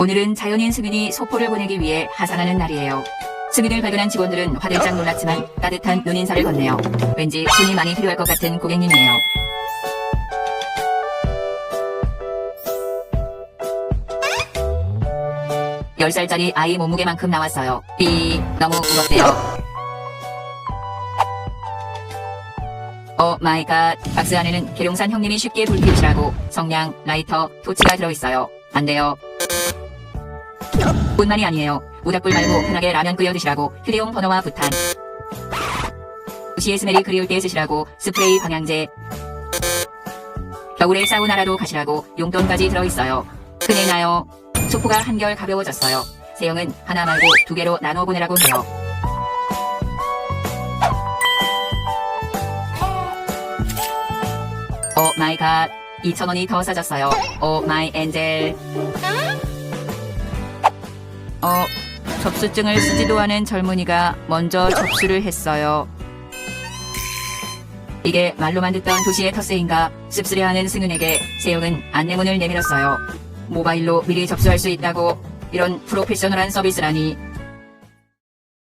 오늘은 자연인 승윤이 소포를 보내기 위해 하산하는 날이에요. 승윤을 발견한 직원들은 화들짝 놀랐지만 따뜻한 눈인사를 건네요. 왠지 손이 많이 필요할 것 같은 고객님이에요. 열살짜리 아이 몸무게만큼 나왔어요. 삐, 너무 무겁대요. 어 마이 갓. 박스 안에는 계룡산 형님이 쉽게 불피우시라고 성냥, 라이터, 토치가 들어있어요. 안 돼요. 뿐만이 아니에요. 모닥불 말고 편하게 라면 끓여 드시라고 휴대용 버너와 부탄. 도시의 스멜이 그리울 때 쓰시라고 스프레이 방향제. 겨울에 사우나라도 가시라고 용돈까지 들어있어요. 큰일 나요. 소포가 한결 가벼워졌어요. 세영은 하나 말고 두 개로 나눠 보내라고 해요. 오 마이 갓. 2,000원이 더 싸졌어요. 오 마이 엔젤. 어, 접수증을 쓰지도 않은 젊은이가 먼저 접수를 했어요. 이게 말로만 듣던 도시의 텃세인가 씁쓸해하는 승윤에게 세영은 안내문을 내밀었어요. 모바일로 미리 접수할 수 있다고 이런 프로페셔널한 서비스라니